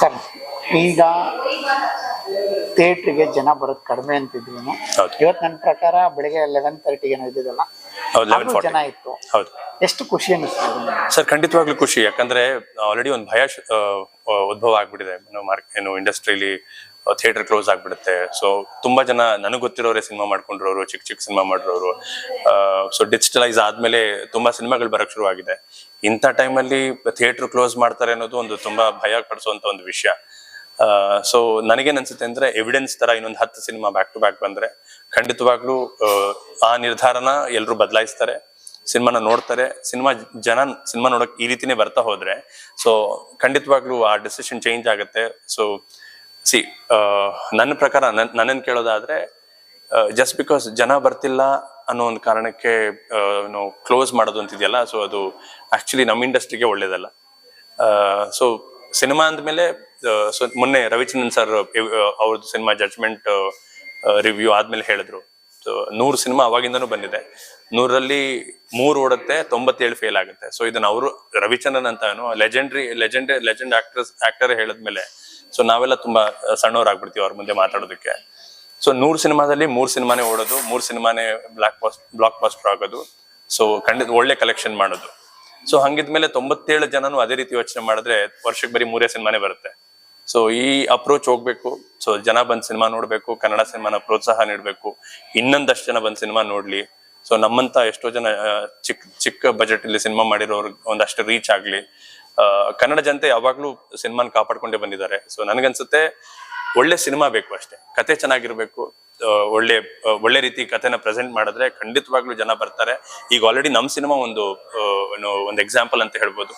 Sir. ಈಗ ಥಿಯೇಟ್ರಿಗೆ ಜನ ಬರೋದು ಕಡಿಮೆ ಅಂತಿದ್ರು ಹೌದು. ಇವತ್ತು ನನ್ನ ಪ್ರಕಾರ ಬೆಳಿಗ್ಗೆ ಲೆವೆನ್ ತರ್ಟಿಗೆ ಏನೋ ಇದ್ದಿದ್ದಲ್ಲ ಜನ ಇತ್ತು. ಹೌದು. ಎಷ್ಟು ಖುಷಿ ಅನಿಸ್ತದೆ ಸರ್ ಖಂಡಿತವಾಗ್ಲೂ ಖುಷಿ. ಯಾಕಂದ್ರೆ ಆಲ್ರೆಡಿ ಒಂದು ಭಯ ಉದ್ಭವ ಆಗ್ಬಿಟ್ಟಿದೆ. ಏನು ಇಂಡಸ್ಟ್ರಿಲಿ ಥಿಯೇಟರ್ ಕ್ಲೋಸ್ ಆಗ್ಬಿಡುತ್ತೆ. ಸೊ ತುಂಬಾ ಜನ ನನಗೆ ಗೊತ್ತಿರೋರೆ ಸಿನಿಮಾ ಮಾಡ್ಕೊಂಡಿರೋರು ಚಿಕ್ಕ ಚಿಕ್ಕ ಸಿನಿಮಾ ಮಾಡಿರೋರು ಸೊ ಡಿಜಿಟಲೈಸ್ ಆದ್ಮೇಲೆ ತುಂಬಾ ಸಿನಿಮಾಗಳು ಬರಕ್ ಶುರುವಾಗಿದೆ. ಇಂಥ ಟೈಮಲ್ಲಿ ಥಿಯೇಟರ್ ಕ್ಲೋಸ್ ಮಾಡ್ತಾರೆ ಅನ್ನೋದು ಒಂದು ತುಂಬಾ ಭಯ ಪಡಿಸುವಂತ ಒಂದು ವಿಷಯ. ಸೊ ನನಗೇನ್ ಅನ್ಸುತ್ತೆ ಅಂದ್ರೆ ಎವಿಡೆನ್ಸ್ ತರ ಇನ್ನೊಂದು ಹತ್ತು ಸಿನಿಮಾ ಬ್ಯಾಕ್ ಟು ಬ್ಯಾಕ್ ಬಂದ್ರೆ ಖಂಡಿತವಾಗ್ಲೂ, ಆ ನಿರ್ಧಾರನ ಎಲ್ಲರೂ ಬದಲಾಯಿಸ್ತಾರೆ. ಸಿನಿಮಾನ ನೋಡ್ತಾರೆ. ಸಿನಿಮಾ ಜನ ಸಿನಿಮಾ ನೋಡಕ್ ಈ ರೀತಿನೇ ಬರ್ತಾ ಹೋದ್ರೆ ಸೊ ಖಂಡಿತವಾಗ್ಲೂ ಆ ಡಿಸಿಷನ್ ಚೇಂಜ್ ಆಗುತ್ತೆ. ಸೊ ಸಿ ನನ್ನ ಪ್ರಕಾರ ನನ್, ನನ್ನನ್ನು ಕೇಳೋದಾದ್ರೆ ಜಸ್ಟ್ ಬಿಕಾಸ್ ಜನ ಬರ್ತಿಲ್ಲ ಅನ್ನೋ ಒಂದು ಕಾರಣಕ್ಕೆ ಕ್ಲೋಸ್ ಮಾಡೋದು ಅಂತಿದೆಯಲ್ಲ ಸೊ ಅದು ಆಕ್ಚುಲಿ ನಮ್ಮ ಇಂಡಸ್ಟ್ರಿಗೆ ಒಳ್ಳೇದಲ್ಲ. ಸೊ ಸಿನಿಮಾ ಅಂದಮೇಲೆ ಸೊ ಮೊನ್ನೆ ರವಿಚಂದ್ರನ್ ಸರ್ ಅವ್ರದ್ದು ಸಿನಿಮಾ ಜಡ್ಜ್ಮೆಂಟ್ ರಿವ್ಯೂ ಆದ್ಮೇಲೆ ಹೇಳಿದ್ರು. ಸೊ ನೂರು ಸಿನಿಮಾ ಅವಾಗಿಂದನೂ ಬಂದಿದೆ. ನೂರಲ್ಲಿ ಮೂರು ಓಡುತ್ತೆ, ತೊಂಬತ್ತೇಳು ಫೇಲ್ ಆಗುತ್ತೆ. ಸೊ ಇದನ್ನ ಅವರು, ರವಿಚಂದ್ರನ್ ಅಂತ legendary legend legend actors actor ಹೇಳಿದ್ಮೇಲೆ ಸೊ ನಾವೆಲ್ಲ ತುಂಬಾ ಸಣ್ಣವರಾಗ್ಬಿಡ್ತೀವಿ ಅವ್ರ ಮುಂದೆ ಮಾತಾಡೋದಕ್ಕೆ. ಸೊ ನೂರು ಸಿನಿಮಾದಲ್ಲಿ ಮೂರ್ ಸಿನಿಮಾನೆ ಓಡೋದು, ಮೂರ್ ಸಿನಿಮಾನೆ ಬ್ಲಾಕ್ ಪಾಸ್ಟ್ ಬ್ಲಾಕ್ ಬಾಸ್ಟರ್ ಆಗೋದು. ಸೊ ಖಂಡಿತ ಒಳ್ಳೆ ಕಲೆಕ್ಷನ್ ಮಾಡೋದು. ಸೊ ಹಂಗಿದ್ಮೇಲೆ ತೊಂಬತ್ತೇಳು ಜನನು ಅದೇ ರೀತಿ ಯೋಚನೆ ಮಾಡಿದ್ರೆ ವರ್ಷಕ್ಕೆ ಬರೀ ಮೂರೇ ಸಿನಿಮಾನೇ ಬರುತ್ತೆ. ಸೊ ಈ ಅಪ್ರೋಚ್ ಹೋಗ್ಬೇಕು. ಸೊ ಜನ ಬಂದ್ ಸಿನಿಮಾ ನೋಡ್ಬೇಕು, ಕನ್ನಡ ಸಿನಿಮಾನ ಪ್ರೋತ್ಸಾಹ ನೀಡಬೇಕು. ಇನ್ನೊಂದಷ್ಟು ಜನ ಬಂದ್ ಸಿನಿಮಾ ನೋಡ್ಲಿ. ಸೊ ನಮ್ಮಂತ ಎಷ್ಟೋ ಜನ ಚಿಕ್ಕ ಚಿಕ್ಕ ಬಜೆಟ್ ಇಲ್ಲಿ ಸಿನಿಮಾ ಮಾಡಿರೋರು ಒಂದಷ್ಟು ರೀಚ್ ಆಗ್ಲಿ. ಕನ್ನಡ ಜನತೆ ಯಾವಾಗ್ಲೂ ಸಿನಿಮಾನ ಕಾಪಾಡ್ಕೊಂಡೇ ಬಂದಿದ್ದಾರೆ. ಸೊ ನನಗನ್ಸುತ್ತೆ ಒಳ್ಳೆ ಸಿನಿಮಾ ಬೇಕು ಅಷ್ಟೇ. ಕತೆ ಚೆನ್ನಾಗಿರ್ಬೇಕು. ಒಳ್ಳೆ ಒಳ್ಳೆ ರೀತಿ ಕಥೆನ ಪ್ರೆಸೆಂಟ್ ಮಾಡಿದ್ರೆ ಖಂಡಿತವಾಗ್ಲೂ ಜನ ಬರ್ತಾರೆ. ಈಗ ಆಲ್ರೆಡಿ ನಮ್ ಸಿನಿಮಾ ಒಂದು ಒಂದು ಎಕ್ಸಾಂಪಲ್ ಅಂತ ಹೇಳ್ಬೋದು.